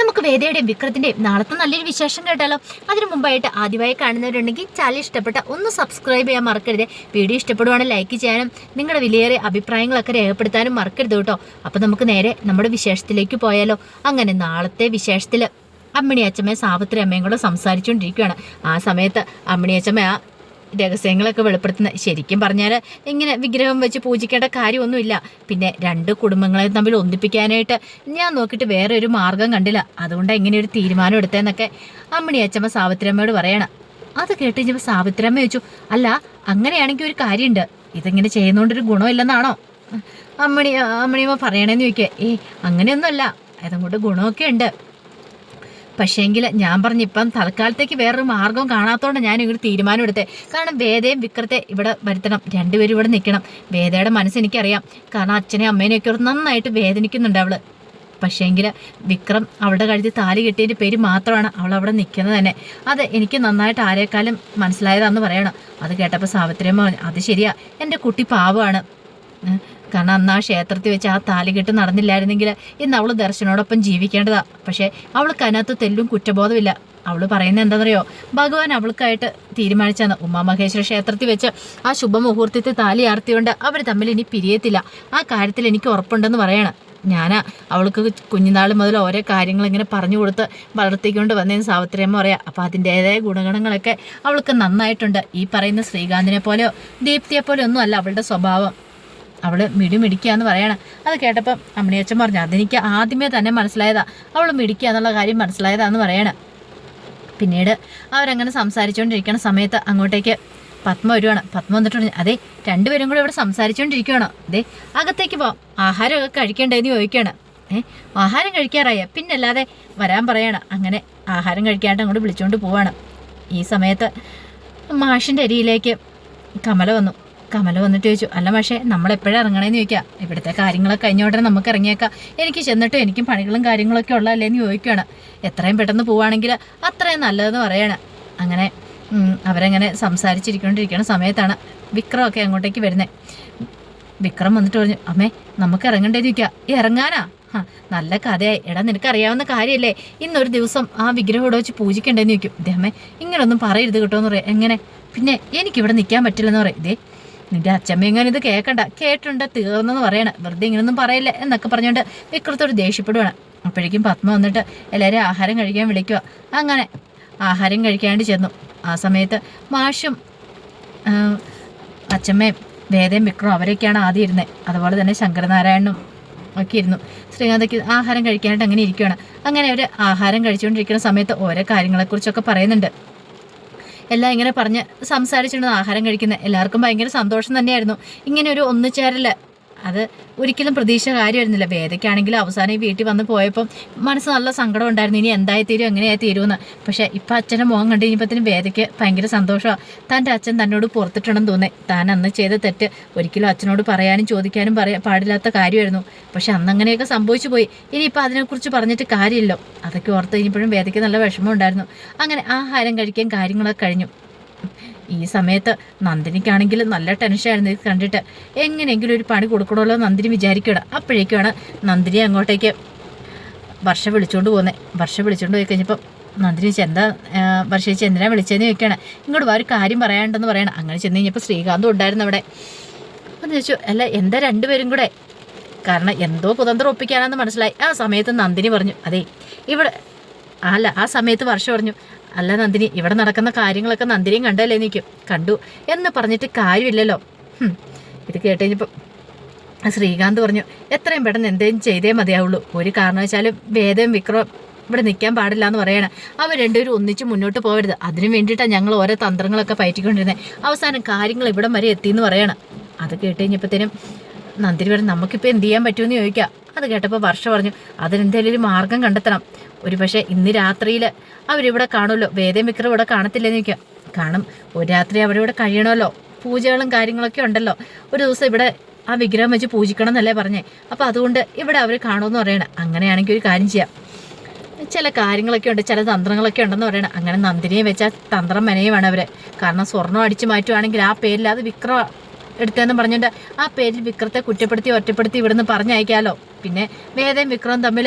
നമുക്ക് വേദയുടെയും വിക്രത്തിന്റെയും നാളത്തെ നല്ലൊരു വിശേഷം കേട്ടാലോ? അതിനു മുമ്പായിട്ട് ആദ്യമായി കാണുന്നവരുണ്ടെങ്കിൽ ചാനൽ ഇഷ്ടപ്പെട്ട ഒന്ന് സബ്സ്ക്രൈബ് ചെയ്യാൻ മറക്കരുത്. വീഡിയോ ഇഷ്ടപ്പെടുവാണെങ്കിൽ ലൈക്ക് ചെയ്യാനും നിങ്ങളുടെ വിലയേറെ അഭിപ്രായങ്ങളൊക്കെ രേഖപ്പെടുത്താനും മറക്കരുത് കേട്ടോ. അപ്പോൾ നമുക്ക് നേരെ നമ്മുടെ വിശേഷത്തിലേക്ക് പോയാലോ. അങ്ങനെ നാളത്തെ വിശേഷത്തിൽ അമ്മിണി അച്ഛമ്മയും സാവിത്രി അമ്മയും കൂടെ സംസാരിച്ചുകൊണ്ടിരിക്കുകയാണ്. ആ സമയത്ത് അമ്മിണി അച്ഛമ്മ രഹസ്യങ്ങളൊക്കെ വെളിപ്പെടുത്തുന്ന ശരിക്കും പറഞ്ഞാൽ ഇങ്ങനെ വിഗ്രഹം വെച്ച് പൂജിക്കേണ്ട കാര്യമൊന്നുമില്ല. പിന്നെ രണ്ട് കുടുംബങ്ങളെ തമ്മിൽ ഒന്നിപ്പിക്കാനായിട്ട് ഞാൻ നോക്കിയിട്ട് വേറെ ഒരു മാർഗം കണ്ടില്ല. അതുകൊണ്ട് എങ്ങനെ ഒരു തീരുമാനം എടുത്തതെന്നൊക്കെ അമ്മണി അച്ഛമ്മ സാവിത്രിയമ്മയോട് പറയണം. അത് കേട്ട് കഴിഞ്ഞപ്പോൾ സാവിത്രിയമ്മ ചോദിച്ചു അല്ല അങ്ങനെയാണെങ്കിൽ ഒരു കാര്യമുണ്ട്. ഇതിങ്ങനെ ചെയ്യുന്നതുകൊണ്ടൊരു ഗുണമില്ലെന്നാണോ? അമ്മണി അമ്മണിയമ്മ പറയണേന്ന് ചോദിക്കുക ഏയ് അങ്ങനെയൊന്നുമല്ല. അതങ്ങോട്ട് ഗുണമൊക്കെ ഉണ്ട്. പക്ഷേങ്കിൽ ഞാൻ പറഞ്ഞു ഇപ്പം തൽക്കാലത്തേക്ക് വേറൊരു മാർഗം കാണാത്തതുകൊണ്ട് ഞാൻ ഇങ്ങോട്ട് തീരുമാനം എടുത്തേ കാരണം വേദയും വിക്രത്തെ ഇവിടെ വരുത്തണം. രണ്ടുപേരും ഇവിടെ നിൽക്കണം വേദയുടെ മനസ്സ് എനിക്കറിയാം. കാരണം അച്ഛനെയും അമ്മേനെയൊക്കെ ഒക്കെ നന്നായിട്ട് വേദനിക്കുന്നുണ്ട് അവൾ. പക്ഷേങ്കിൽ വിക്രം അവളുടെ കഴുത്തിൽ താലി കെട്ടിയതിന്റെ പേര് മാത്രമാണ് അവൾ അവിടെ നിൽക്കുന്നത് തന്നെ. അത് എനിക്ക് നന്നായിട്ട് ആരേക്കാളും മനസ്സിലായതാന്ന് പറയണം. അത് കേട്ടപ്പോൾ സാവിത്രിയമ്മ അത് ശരിയാ. എന്റെ കുട്ടി പാവമാണ്. കാരണം അന്ന് ആ ക്ഷേത്രത്തിൽ വെച്ച് ആ താലികെട്ട് നടന്നില്ലായിരുന്നെങ്കിൽ ഇന്ന് അവൾ ദർശനോടൊപ്പം ജീവിക്കേണ്ടതാ. പക്ഷേ അവൾക്ക് അതിനകത്ത് തെല്ലും കുറ്റബോധമില്ല. അവൾ പറയുന്നത് എന്താണെന്നറിയോ? ഭഗവാൻ അവൾക്കായിട്ട് തീരുമാനിച്ചാന്ന് ഉമാമഹേശ്വര ക്ഷേത്രത്തിൽ വെച്ച് ആ ശുഭമുഹൂർത്തത്തിൽ താലി ആർത്തിയോണ്ട് അവർ തമ്മിൽ ഇനി പിരിയത്തില്ല. ആ കാര്യത്തിൽ എനിക്ക് ഉറപ്പുണ്ടെന്ന് പറയണം. ഞാനാ അവൾക്ക് കുഞ്ഞുനാൾ മുതൽ ഓരോ കാര്യങ്ങൾ ഇങ്ങനെ പറഞ്ഞു കൊടുത്ത് വളർത്തിക്കൊണ്ട് വന്നതെന്ന് സാവിത്രിയമ്മ പറയാം. അപ്പം അതിന്റേതായ ഗുണഗണങ്ങളൊക്കെ അവൾക്ക് നന്നായിട്ടുണ്ട്. ഈ പറയുന്ന ശ്രീകാന്തിനെ പോലെയോ ദീപ്തിയെ പോലെയോ ഒന്നും അല്ല അവളുടെ സ്വഭാവം. അവൾ മിടി എന്ന് പറയണം. അത് കേട്ടപ്പം അമ്മണിയച്ഛൻ പറഞ്ഞു അതെനിക്ക് ആദ്യമേ തന്നെ മനസ്സിലായതാ. അവൾ മിടിക്കുക എന്നുള്ള കാര്യം മനസ്സിലായതാന്ന് പറയണം. പിന്നീട് അവരങ്ങനെ സംസാരിച്ചുകൊണ്ടിരിക്കുന്ന സമയത്ത് അങ്ങോട്ടേക്ക് പത്മ വരുവാണ്. പത്മ വന്നിട്ട് പറഞ്ഞു അതെ രണ്ടുപേരും കൂടെ ഇവിടെ സംസാരിച്ചുകൊണ്ടിരിക്കുകയാണോ അതെ അകത്തേക്ക് പോവാം ആഹാരമൊക്കെ കഴിക്കണ്ടേന്ന് ചോദിക്കുകയാണ്. ഏ ആഹാരം കഴിക്കാറായ? പിന്നല്ലാതെ വരാൻ പറയണം. അങ്ങനെ ആഹാരം കഴിക്കാണ്ട് അങ്ങോട്ട് വിളിച്ചുകൊണ്ട് പോവാണ്. ഈ സമയത്ത് മാഷിന്റെ അരിയിലേക്ക് കമല വന്നു. കമല വന്നിട്ട് ചോദിച്ചു അല്ല പക്ഷേ നമ്മൾ എപ്പോഴും ഇറങ്ങണേന്ന് ചോദിക്കാം. ഇവിടുത്തെ കാര്യങ്ങളൊക്കെ കഴിഞ്ഞ ഉടനെ നമുക്ക് ഇറങ്ങിയേക്കാം. എനിക്ക് ചെന്നിട്ട് എനിക്കും പണികളും കാര്യങ്ങളൊക്കെ ഉള്ളതല്ലേന്ന് ചോദിക്കുകയാണ് എത്രയും പെട്ടെന്ന് പോവുകയാണെങ്കിൽ അത്രയും നല്ലതെന്ന് പറയണം. അങ്ങനെ അവരങ്ങനെ സംസാരിച്ചിരിക്കൊണ്ടിരിക്കുന്ന സമയത്താണ് വിക്രമൊക്കെ അങ്ങോട്ടേക്ക് വരുന്നത് വിക്രം വന്നിട്ട് പറഞ്ഞു അമ്മേ നമുക്ക് ഇറങ്ങണ്ടേന്ന് ചോദിക്കുക ഇറങ്ങാനാ? നല്ല കഥയായി. എടാ നിനക്ക് അറിയാവുന്ന കാര്യമല്ലേ ഇന്നൊരു ദിവസം ആ വിഗ്രഹം ഇവിടെ വെച്ച് പൂജിക്കണ്ടേന്ന് ചോദിക്കും. അമ്മേ ഇങ്ങനൊന്നും പറയരുത് കേട്ടോ എന്ന് പറയാം. എങ്ങനെ? പിന്നെ എനിക്കിവിടെ നിൽക്കാൻ പറ്റില്ലെന്ന് പറയാം. ഇതേ നിന്റെ അച്ഛമ്മ എങ്ങനെ ഇത് കേൾക്കണ്ട കേട്ടുണ്ട് തീർന്നെന്ന് പറയണ. വെറുതെ ഇങ്ങനൊന്നും പറയില്ല എന്നൊക്കെ പറഞ്ഞുകൊണ്ട് വിക്രത്തോട് ദേഷ്യപ്പെടുവാണ്. അപ്പോഴേക്കും പത്മ വന്നിട്ട് എല്ലാവരും ആഹാരം കഴിക്കാൻ വിളിക്കുക അങ്ങനെ ആഹാരം കഴിക്കാണ്ട് ചെന്നു. ആ സമയത്ത് മാഷും അച്ഛമ്മയും വേദയും വിക്രം അവരൊക്കെയാണ് ആദ്യം ഇരുന്നത് അതുപോലെ തന്നെ ശങ്കരനാരായണനും ഒക്കെ ഇരുന്നു. ശ്രീകാന്തയ്ക്ക് ആഹാരം കഴിക്കാനായിട്ട് അങ്ങനെ ഇരിക്കുകയാണ് അങ്ങനെ അവർ ആഹാരം കഴിച്ചുകൊണ്ടിരിക്കുന്ന സമയത്ത് ഓരോ കാര്യങ്ങളെക്കുറിച്ചൊക്കെ പറയുന്നുണ്ട്. എല്ലാം ഇങ്ങനെ പറഞ്ഞ് സംസാരിച്ചുകൊണ്ട് ആഹാരം കഴിക്കുന്നത് എല്ലാവർക്കും ഭയങ്കര സന്തോഷം തന്നെയായിരുന്നു. ഇങ്ങനെ ഒരു ഒന്നുചേരൽ അത് ഒരിക്കലും പ്രതീക്ഷ കാര്യമായിരുന്നില്ല. വേദയ്ക്കാണെങ്കിലും അവസാനം ഈ വീട്ടിൽ വന്ന് പോയപ്പം മനസ്സ് നല്ല സങ്കടം ഉണ്ടായിരുന്നു. ഇനി എന്തായി തീരും എങ്ങനെയായി തീരുമെന്ന്. പക്ഷേ ഇപ്പം അച്ഛന്റെ മുഖം കണ്ടു കഴിഞ്ഞപ്പത്തിനും വേദയ്ക്ക് ഭയങ്കര സന്തോഷമാണ് തന്റെ അച്ഛൻ തന്നോട് പുറത്തിട്ടുണ്ടെന്ന് തോന്നി താൻ അന്ന് ചെയ്ത തെറ്റ് ഒരിക്കലും അച്ഛനോട് പറയാനും ചോദിക്കാനും പറയാ പാടില്ലാത്ത കാര്യമായിരുന്നു. പക്ഷെ അന്ന് അങ്ങനെയൊക്കെ സംഭവിച്ചു പോയി. ഇനിയിപ്പോൾ അതിനെക്കുറിച്ച് പറഞ്ഞിട്ട് കാര്യമില്ലോ. അതൊക്കെ ഓർത്ത് കഴിഞ്ഞപ്പോഴും വേദയ്ക്ക് നല്ല വിഷമം ഉണ്ടായിരുന്നു. അങ്ങനെ ആഹാരം കഴിക്കാൻ കാര്യങ്ങളൊക്കെ കഴിഞ്ഞു. ഈ സമയത്ത് നന്ദിനിക്കാണെങ്കിൽ നല്ല ടെൻഷനായിരുന്നു ഇത് കണ്ടിട്ട്. എങ്ങനെയെങ്കിലും ഒരു പണി കൊടുക്കണമല്ലോ നന്ദിനി വിചാരിക്കണം അപ്പോഴേക്കുമാണ് നന്ദിനി അങ്ങോട്ടേക്ക് വർഷ വിളിച്ചുകൊണ്ട് പോകുന്നത് വർഷ വിളിച്ചുകൊണ്ട് പോയി കഴിഞ്ഞപ്പം നന്ദിനി ചെന്താ വർഷ ചേച്ചി വിളിച്ചതെന്ന് ചോദിക്കുകയാണ്. ഇങ്ങോട്ട് വാ, ഒരു കാര്യം പറയാനുണ്ടെന്ന് പറയണം. അങ്ങനെ ചെന്ന് കഴിഞ്ഞപ്പോൾ ശ്രീകാന്തും ഉണ്ടായിരുന്നു അവിടെ. അപ്പം ചോദിച്ചു അല്ല എന്താ രണ്ടുപേരും കൂടെ? കാരണം എന്തോ കുതന്ത്രം ഒപ്പിക്കാനാണെന്ന് മനസ്സിലായി. ആ സമയത്ത് നന്ദിനി പറഞ്ഞു അതെ ഇവിടെ അല്ല ആ സമയത്ത് വർഷം പറഞ്ഞു അല്ല നന്ദിനി ഇവിടെ നടക്കുന്ന കാര്യങ്ങളൊക്കെ നന്ദിനിയും കണ്ടല്ലേ നിൽക്കും. കണ്ടു. എന്ന് പറഞ്ഞിട്ട് കാര്യമില്ലല്ലോ. ഇത് കേട്ട് കഴിഞ്ഞപ്പോൾ ശ്രീകാന്ത് പറഞ്ഞു എത്രയും പെട്ടെന്ന് എന്തെങ്കിലും ചെയ്തേ മതിയാവുള്ളൂ. ഒരു കാരണവശാലും വേദം വിക്രം ഇവിടെ നിൽക്കാൻ പാടില്ല എന്ന് പറയണം. അവർ രണ്ടുപേരും ഒന്നിച്ച് മുന്നോട്ട് പോകരുത്. അതിനു വേണ്ടിയിട്ടാണ് ഞങ്ങൾ ഓരോ തന്ത്രങ്ങളൊക്കെ പയറ്റിക്കൊണ്ടിരുന്നത്. അവസാനം കാര്യങ്ങൾ ഇവിടം വരെ എത്തിയെന്ന് പറയണം. അത് കേട്ട് കഴിഞ്ഞപ്പോഴത്തേനും നന്ദിനി പറഞ്ഞു നമുക്കിപ്പോൾ എന്ത് ചെയ്യാൻ പറ്റുമെന്ന് ചോദിക്കാം. അത് കേട്ടപ്പോൾ വർഷ പറഞ്ഞു അതിനെന്തെങ്കിലും ഒരു മാർഗം കണ്ടെത്തണം. ഒരു പക്ഷേ ഇന്ന് രാത്രിയിൽ അവരിവിടെ കാണുമല്ലോ വേദം വിക്രം ഇവിടെ കാണത്തില്ലെന്ന് ചോദിക്കാം. കാണും ഒരു രാത്രി അവരിവിടെ കഴിയണമല്ലോ പൂജകളും കാര്യങ്ങളൊക്കെ ഉണ്ടല്ലോ. ഒരു ദിവസം ഇവിടെ ആ വിഗ്രഹം വെച്ച് പൂജിക്കണം എന്നല്ലേ പറഞ്ഞേ. അപ്പോൾ അതുകൊണ്ട് ഇവിടെ അവർ കാണുമെന്ന് പറയണം. അങ്ങനെയാണെങ്കിൽ ഒരു കാര്യം ചെയ്യാം. ചില കാര്യങ്ങളൊക്കെ ഉണ്ട് ചില തന്ത്രങ്ങളൊക്കെ ഉണ്ടെന്ന് പറയണം. അങ്ങനെ നന്ദിനിയെ വെച്ചാൽ തന്ത്രം മെനയുമാണ് അവർ കാരണം സ്വർണം അടിച്ചു മാറ്റുവാണെങ്കിൽ ആ പേരിൽ അത് വിക്രം എടുത്തതെന്ന് പറഞ്ഞിട്ട് ആ പേരിൽ വിക്രത്തെ കുറ്റപ്പെടുത്തി ഒറ്റപ്പെടുത്തി ഇവിടുന്ന് പറഞ്ഞയക്കാലോ. പിന്നെ വേദയും വിക്രവും തമ്മിൽ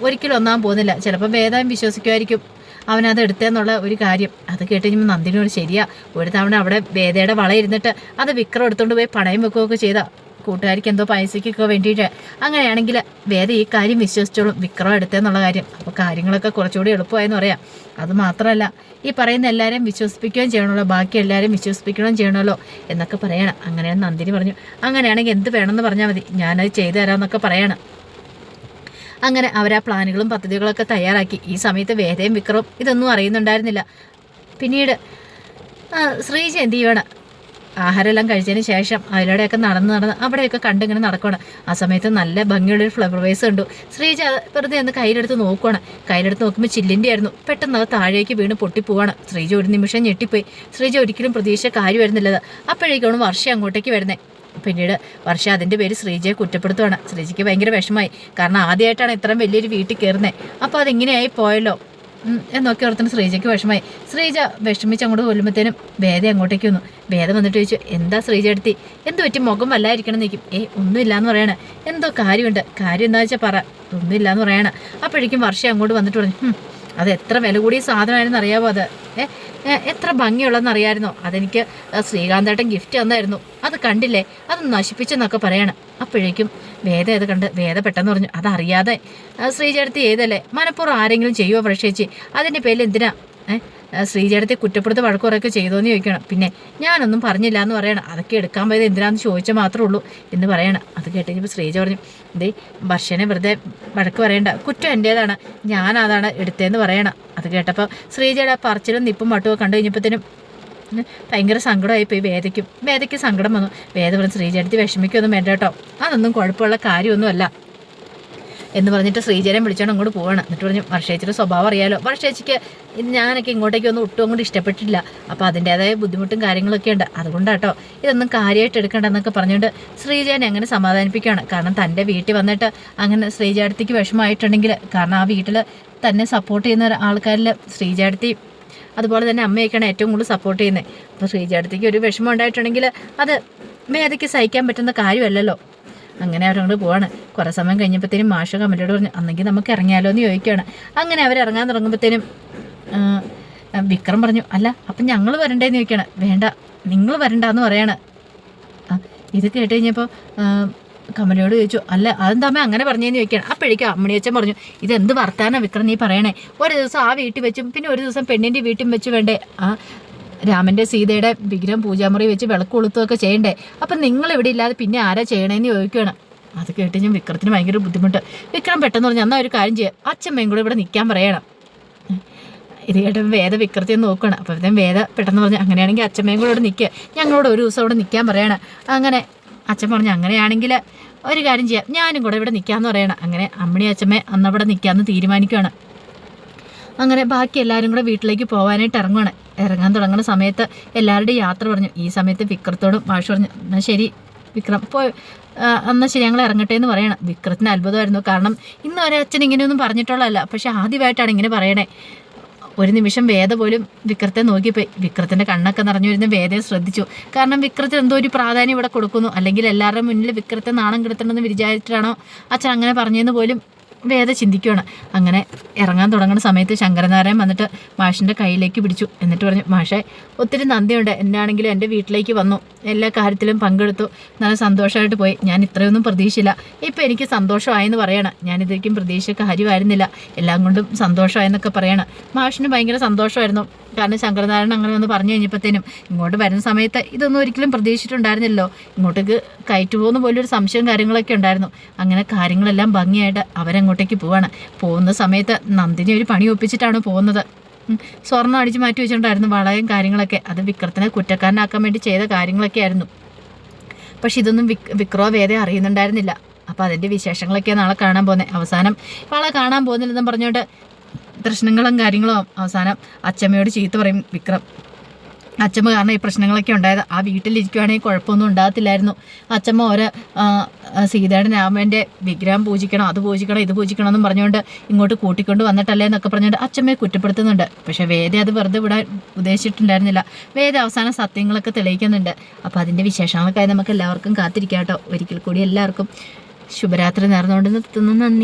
ഒരിക്കലും ഒന്നാൻ പോകുന്നില്ല. ചിലപ്പോൾ വേദം വിശ്വസിക്കുമായിരിക്കും അവനത് എടുത്തെന്നുള്ള ഒരു കാര്യം. അത് കേട്ട് കഴിയുമ്പോൾ നന്ദിനോട് ശരിയാ. ഒരു തവണ അവിടെ വേദയുടെ വള ഇരുന്നിട്ട് അത് വിക്രം എടുത്തുകൊണ്ട് പോയി പണയം വെക്കുകയൊക്കെ ചെയ്താ. കൂട്ടുകാർക്ക് എന്തോ പൈസയ്ക്കൊക്കെ വേണ്ടിയിട്ട് അങ്ങനെയാണെങ്കിൽ വേറെ ഈ കാര്യം വിശ്വസിച്ചോളും. വിക്രം എടുത്തെന്നുള്ള കാര്യം. അപ്പോൾ കാര്യങ്ങളൊക്കെ കുറച്ചുകൂടി എളുപ്പമായെന്ന് പറയാം. അത് മാത്രമല്ല ഈ പറയുന്ന എല്ലാവരെയും വിശ്വസിപ്പിക്കുകയും ചെയ്യണമല്ലോ. ബാക്കി എല്ലാവരെയും വിശ്വസിപ്പിക്കുകയും ചെയ്യണമല്ലോ എന്നൊക്കെ പറയണം. അങ്ങനെയാണ് നന്ദിനി പറഞ്ഞു. അങ്ങനെയാണെങ്കിൽ എന്ത് വേണമെന്ന് പറഞ്ഞാൽ മതി. ഞാനത് ചെയ്തു തരാമെന്നൊക്കെ പറയണം. അങ്ങനെ അവർ ആ പ്ലാനുകളും പദ്ധതികളൊക്കെ തയ്യാറാക്കി. ഈ സമയത്ത് വേദയും വിക്രവും ഇതൊന്നും അറിയുന്നുണ്ടായിരുന്നില്ല. പിന്നീട് ശ്രീജ എന്ത് ചെയ്യണം ആഹാരമെല്ലാം കഴിച്ചതിന് ശേഷം അതിലൂടെയൊക്കെ നടന്ന് നടന്ന് അവിടെയൊക്കെ കണ്ടിങ്ങനെ നടക്കണം ആ സമയത്ത് നല്ല ഭംഗിയുള്ളൊരു ഫ്ലവർ വേസ് കണ്ടു. ശ്രീജ വെറുതെ ഒന്ന് കയ്യിലെടുത്ത് നോക്കുവാണ്. കയ്യിലെടുത്ത് നോക്കുമ്പോൾ ചില്ലിന്റെ ആയിരുന്നു പെട്ടെന്ന് അത് താഴേക്ക് വീണ് പൊട്ടിപ്പോവാണ്. ശ്രീജ ഒരു നിമിഷം ഞെട്ടിപ്പോയി. ശ്രീജ ഒരിക്കലും പ്രതീക്ഷ കാര്യമായിരുന്നില്ലത്. അപ്പോഴേക്കാണ് വർഷ അങ്ങോട്ടേക്ക് വരുന്നത് പിന്നീട് വർഷ അതിന്റെ പേര് ശ്രീജയെ കുറ്റപ്പെടുത്തുവാണ്. ശ്രീജയ്ക്ക് ഭയങ്കര വിഷമായി കാരണം ആദ്യമായിട്ടാണ് ഇത്രയും വലിയൊരു വീട്ടിൽ കയറുന്നത് അപ്പോൾ അതിങ്ങനെയായി പോയല്ലോ? എന്നൊക്കെ ഓർത്തിന് ശ്രീജയ്ക്ക് വിഷമായി ശ്രീജ വിഷമിച്ച് അങ്ങോട്ട് കൊല്ലുമ്പോഴത്തേനും വേദ അങ്ങോട്ടേക്ക് വന്നു. വേദ വന്നിട്ട് ചോദിച്ചു എന്താ ശ്രീജ എടുത്തി? എന്ത് പറ്റി? മുഖം വല്ലായിരിക്കണം നിൽക്കും ഏ ഒന്നുമില്ലാന്ന് പറയണ. എന്തോ കാര്യമുണ്ട്. കാര്യം എന്താ വെച്ചാൽ പറ. ഒന്നുമില്ലാന്ന് പറയണ. അപ്പോഴേക്കും വർഷം അങ്ങോട്ട് വന്നിട്ട് പറഞ്ഞു "ഹും, അത് എത്ര വില കൂടിയ സാധനമായിരുന്നു അറിയാമോ അത്? എത്ര ഭംഗിയുള്ളതെന്ന് അറിയാമായിരുന്നോ? അതെനിക്ക് ശ്രീകാന്തേട്ടൻ ഗിഫ്റ്റ് തന്നായിരുന്നു. അത് കണ്ടില്ലേ? അത് നശിപ്പിച്ചെന്നൊക്കെ പറയണം. അപ്പോഴേക്കും വേദ ഇത് കണ്ട് വേദ പെട്ടെന്ന് പറഞ്ഞു അതറിയാതെ ശ്രീചേടത്തി ഏതല്ലേ? മനപ്പുറം ആരെങ്കിലും ചെയ്യുമോ പ്രക്ഷേച്ചി അതിന്റെ പേരിൽ എന്തിനാ ഏഹ് ശ്രീചേട്ടത്തെ കുറ്റപ്പെടുത്ത് വഴക്കുറയൊക്കെ ചെയ്തോന്ന് ചോദിക്കണം. പിന്നെ ഞാനൊന്നും പറഞ്ഞില്ല എന്ന് പറയണം. അതൊക്കെ എടുക്കാൻ പോയത് എന്തിനാന്ന് ചോദിച്ചാൽ മാത്രമേ ഉള്ളൂ എന്ന് പറയണം. അത് കേട്ടുകഴിഞ്ഞപ്പോൾ ശ്രീജ പറഞ്ഞു ദേ വർഷനെ വെറുതെ വഴക്ക് പറയണ്ട. കുറ്റം എന്റേതാണ് ഞാനതാണ് എടുത്തതെന്ന് പറയണം. അത് കേട്ടപ്പോൾ ശ്രീജയുടെ പറച്ചിലും നിപ്പും മട്ടുമൊക്കെ കണ്ടു കഴിഞ്ഞപ്പോഴത്തേനും ഭയങ്കര സങ്കടമായി പോയി വേദയ്ക്കും വേദയ്ക്ക് സങ്കടം വന്നു. വേദ പറഞ്ഞു ശ്രീജടുത്ത് വിഷമിക്കൊന്നും വേണ്ട കേട്ടോ. അതൊന്നും കുഴപ്പമുള്ള കാര്യമൊന്നുമല്ല. എന്ന് പറഞ്ഞിട്ട് ശ്രീചേരൻ വിളിച്ചോണ്ട് അങ്ങോട്ട് പോവാണ്. എന്നിട്ട് പറഞ്ഞു വർഷേച്ചിയുടെ സ്വഭാവം അറിയാലോ. വർഷേച്ചിക്ക് ഞാനൊക്കെ ഇങ്ങോട്ടേക്ക് ഒന്നും ഒട്ടും അങ്ങോട്ട് ഇഷ്ടപ്പെട്ടില്ല അപ്പോൾ അതിന്റെതായ ബുദ്ധിമുട്ടും കാര്യങ്ങളൊക്കെ ഉണ്ട്. അതുകൊണ്ടാട്ടോ ഇതൊന്നും കാര്യമായിട്ട് എടുക്കണ്ടെന്നൊക്കെ പറഞ്ഞുകൊണ്ട് ശ്രീജയൻ അങ്ങനെ സമാധാനിപ്പിക്കുകയാണ്. കാരണം തന്റെ വീട്ടിൽ വന്നിട്ട് അങ്ങനെ ശ്രീജാടത്തിക്ക് വിഷമമായിട്ടുണ്ടെങ്കിൽ കാരണം ആ വീട്ടിൽ തന്നെ സപ്പോർട്ട് ചെയ്യുന്ന ആൾക്കാരിൽ ശ്രീജാടത്തി അതുപോലെ തന്നെ അമ്മയൊക്കെയാണ് ഏറ്റവും കൂടുതൽ സപ്പോർട്ട് ചെയ്യുന്നത്. അപ്പോൾ ശ്രീജാടത്തിക്ക് ഒരു വിഷമം ഉണ്ടായിട്ടുണ്ടെങ്കിൽ അത് മേധയ്ക്ക് സഹിക്കാൻ പറ്റുന്ന കാര്യമല്ലല്ലോ. അങ്ങനെ അവരങ്ങോട്ട് പോവാണ്. കുറേ സമയം കഴിഞ്ഞപ്പോഴത്തേനും മാഷ കമലോട് പറഞ്ഞു അന്നെങ്കിൽ നമുക്ക് ഇറങ്ങിയാലോ എന്ന് ചോദിക്കുകയാണ് അങ്ങനെ അവർ ഇറങ്ങാൻ തുടങ്ങുമ്പോഴത്തേനും വിക്രം പറഞ്ഞു അല്ല അപ്പം ഞങ്ങൾ വരണ്ടേന്ന് ചോദിക്കുകയാണ് വേണ്ട നിങ്ങൾ വരണ്ടെന്ന് പറയാണ്. ഇത് കേട്ട് കഴിഞ്ഞപ്പോൾ കമലയോട് ചോദിച്ചു അല്ല അതെന്താ അമ്മ അങ്ങനെ പറഞ്ഞേന്ന് ചോദിക്കണം. അപ്പോഴേക്കും അമ്മണിയച്ചൻ പറഞ്ഞു ഇതെന്ത് വർത്താനം വിക്രം നീ പറയണേ? ഒരു ദിവസം ആ വീട്ടിൽ വെച്ചും പിന്നെ ഒരു ദിവസം പെണ്ണിന്റെ വീട്ടിൽ വെച്ച് വേണ്ടേ? ആ രാമന്റെ സീതയുടെ വിഗ്രഹം പൂജാമുറി വെച്ച് വിളക്ക് കൊളുത്തുമൊക്കെ ചെയ്യണ്ടേ? അപ്പം നിങ്ങൾ ഇവിടെ ഇല്ലാതെ പിന്നെ ആരാ ചെയ്യണേന്ന് ചോദിക്കുകയാണ് അത് കേട്ട് ഞാൻ വിക്രത്തിന് ഭയങ്കര ബുദ്ധിമുട്ട്. വിക്രം പെട്ടെന്ന് പറഞ്ഞു എന്നാൽ ഒരു കാര്യം ചെയ്യുക അച്ഛമ്മയും കൂടെ ഇവിടെ നിൽക്കാൻ പറയണം. ഇത് കേട്ടപ്പോൾ വേദ വിക്രത്തെ നോക്കണം അപ്പോൾ ഇതേ വേദ പെട്ടെന്ന് പറഞ്ഞു അങ്ങനെയാണെങ്കിൽ അച്ഛമ്മയും കൂടെ ഇവിടെ നിൽക്കുക ഞങ്ങളോട് ഒരു ദിവസം അവിടെ നിൽക്കാൻ പറയണം. അങ്ങനെ അച്ഛൻ പറഞ്ഞു അങ്ങനെയാണെങ്കിൽ ഒരു കാര്യം ചെയ്യാം. ഞാനും കൂടെ ഇവിടെ നിൽക്കാമെന്ന് പറയണം. അങ്ങനെ അമ്മണി അച്ഛമ്മ അന്നവിടെ നിൽക്കാമെന്ന് തീരുമാനിക്കുകയാണ് അങ്ങനെ ബാക്കി എല്ലാവരും കൂടെ വീട്ടിലേക്ക് പോകാനായിട്ട് ഇറങ്ങുവാണ്. ഇറങ്ങാൻ തുടങ്ങുന്ന സമയത്ത് എല്ലാവരുടെയും യാത്ര പറഞ്ഞു. ഈ സമയത്ത് വിക്രത്തോടും ഭാഷ പറഞ്ഞു എന്നാൽ ശരി വിക്രം പോയി എന്നാൽ ശരി ഞങ്ങൾ ഇറങ്ങട്ടെ എന്ന് പറയണം. വിക്രത്തിന് അത്ഭുതമായിരുന്നു. കാരണം ഇന്ന് വരെ അച്ഛൻ ഇങ്ങനെയൊന്നും പറഞ്ഞിട്ടുള്ളതല്ല. പക്ഷെ ആദ്യമായിട്ടാണ് ഇങ്ങനെ പറയണേ. ഒരു നിമിഷം വേദ പോലും വിക്രത്തെ നോക്കിപ്പോയി. വിക്രത്തിന്റെ കണ്ണൊക്കെ നിറഞ്ഞു വരുന്ന വേദയെ ശ്രദ്ധിച്ചു. കാരണം വിക്രത്തിന് എന്തോ ഒരു പ്രാധാന്യം ഇവിടെ കൊടുക്കുന്നു. അല്ലെങ്കിൽ എല്ലാവരുടെ മുന്നിൽ വിക്രത്തെ നാണം കെടുത്തണമെന്ന് വിചാരിച്ചിട്ടാണോ അച്ഛൻ അങ്ങനെ പറഞ്ഞതെന്ന് പോലും വേദ ചിന്തിക്കുകയാണ് അങ്ങനെ ഇറങ്ങാൻ തുടങ്ങുന്ന സമയത്ത് ശങ്കരനാരായൺ വന്നിട്ട് മാഷിന്റെ കയ്യിലേക്ക് പിടിച്ചു. എന്നിട്ട് പറഞ്ഞു മാഷെ ഒത്തിരി നന്ദിയുണ്ട്. എന്നാണെങ്കിലും എന്റെ വീട്ടിലേക്ക് വന്നു. എല്ലാ കാര്യത്തിലും പങ്കെടുത്തു. നല്ല സന്തോഷമായിട്ട് പോയി. ഞാൻ ഇത്രയൊന്നും പ്രതീക്ഷയില്ല ഇപ്പം എനിക്ക് സന്തോഷമായെന്ന് പറയണം. ഞാൻ ഇതിലേക്കും പ്രതീക്ഷ കാര്യമായിരുന്നില്ല എല്ലാം കൊണ്ടും സന്തോഷമായെന്നൊക്കെ പറയണം. മാഷിന് ഭയങ്കര സന്തോഷമായിരുന്നു. കാരണം ശങ്കരനാരായണൻ അങ്ങനെ ഒന്ന് പറഞ്ഞു കഴിഞ്ഞപ്പോഴത്തേനും ഇങ്ങോട്ട് വരുന്ന സമയത്ത് ഇതൊന്നും ഒരിക്കലും പ്രതീക്ഷിച്ചിട്ടുണ്ടായിരുന്നല്ലോ ഇങ്ങോട്ടേക്ക് കയറ്റു പോകുന്ന പോലൊരു സംശയവും കാര്യങ്ങളൊക്കെ ഉണ്ടായിരുന്നു. അങ്ങനെ കാര്യങ്ങളെല്ലാം ഭംഗിയായിട്ട് അവരങ്ങോട്ടേക്ക് പോവാണ്. പോകുന്ന സമയത്ത് നന്ദിനി ഒരു പണി ഒപ്പിച്ചിട്ടാണ് പോകുന്നത്. സ്വർണം അടിച്ച് മാറ്റി വെച്ചിട്ടുണ്ടായിരുന്നു വളയും കാര്യങ്ങളൊക്കെ. അത് വിക്രത്തിനെ കുറ്റക്കാരനാക്കാൻ വേണ്ടി ചെയ്ത കാര്യങ്ങളൊക്കെ ആയിരുന്നു പക്ഷെ ഇതൊന്നും വിക് വിക്രോ വേദ അറിയുന്നുണ്ടായിരുന്നില്ല. അപ്പോൾ അതിന്റെ വിശേഷങ്ങളൊക്കെ നാളെ കാണാൻ പോകുന്നത് അവസാനം വള കാണാൻ പോകുന്നില്ലെന്നും പറഞ്ഞുകൊണ്ട് പ്രശ്നങ്ങളും കാര്യങ്ങളും അവസാനം അച്ചമ്മയോട് ചീത്ത പറയും വിക്രം. അച്ചമ്മ കാരണം ഈ പ്രശ്നങ്ങളൊക്കെ ഉണ്ടായത് ആ വീട്ടിലിരിക്കുവാണെങ്കിൽ കുഴപ്പമൊന്നും ഉണ്ടാകത്തില്ലായിരുന്നു. അച്ചമ്മ ഓരോ സീതയുടെ രാമന്റെ വിഗ്രഹം പൂജിക്കണം അത് പൂജിക്കണം ഇത് പൂജിക്കണം എന്നും പറഞ്ഞുകൊണ്ട് ഇങ്ങോട്ട് കൂട്ടിക്കൊണ്ട് വന്നിട്ടല്ലേ എന്നൊക്കെ പറഞ്ഞുകൊണ്ട് അച്ചമ്മയെ കുറ്റപ്പെടുത്തുന്നുണ്ട്. പക്ഷേ വേദ അത് വെറുതെ വിടാൻ ഉദ്ദേശിച്ചിട്ടുണ്ടായിരുന്നില്ല. വേദ അവസാനം സത്യങ്ങളൊക്കെ തെളിയിക്കുന്നുണ്ട്. അപ്പോൾ അതിന്റെ വിശേഷങ്ങൾക്കായി നമുക്ക് എല്ലാവർക്കും കാത്തിരിക്കാം കേട്ടോ. ഒരിക്കൽ കൂടി എല്ലാവർക്കും ശുഭരാത്രി നേർന്നുകൊണ്ട് നിർത്തുന്നു. നന്ദി.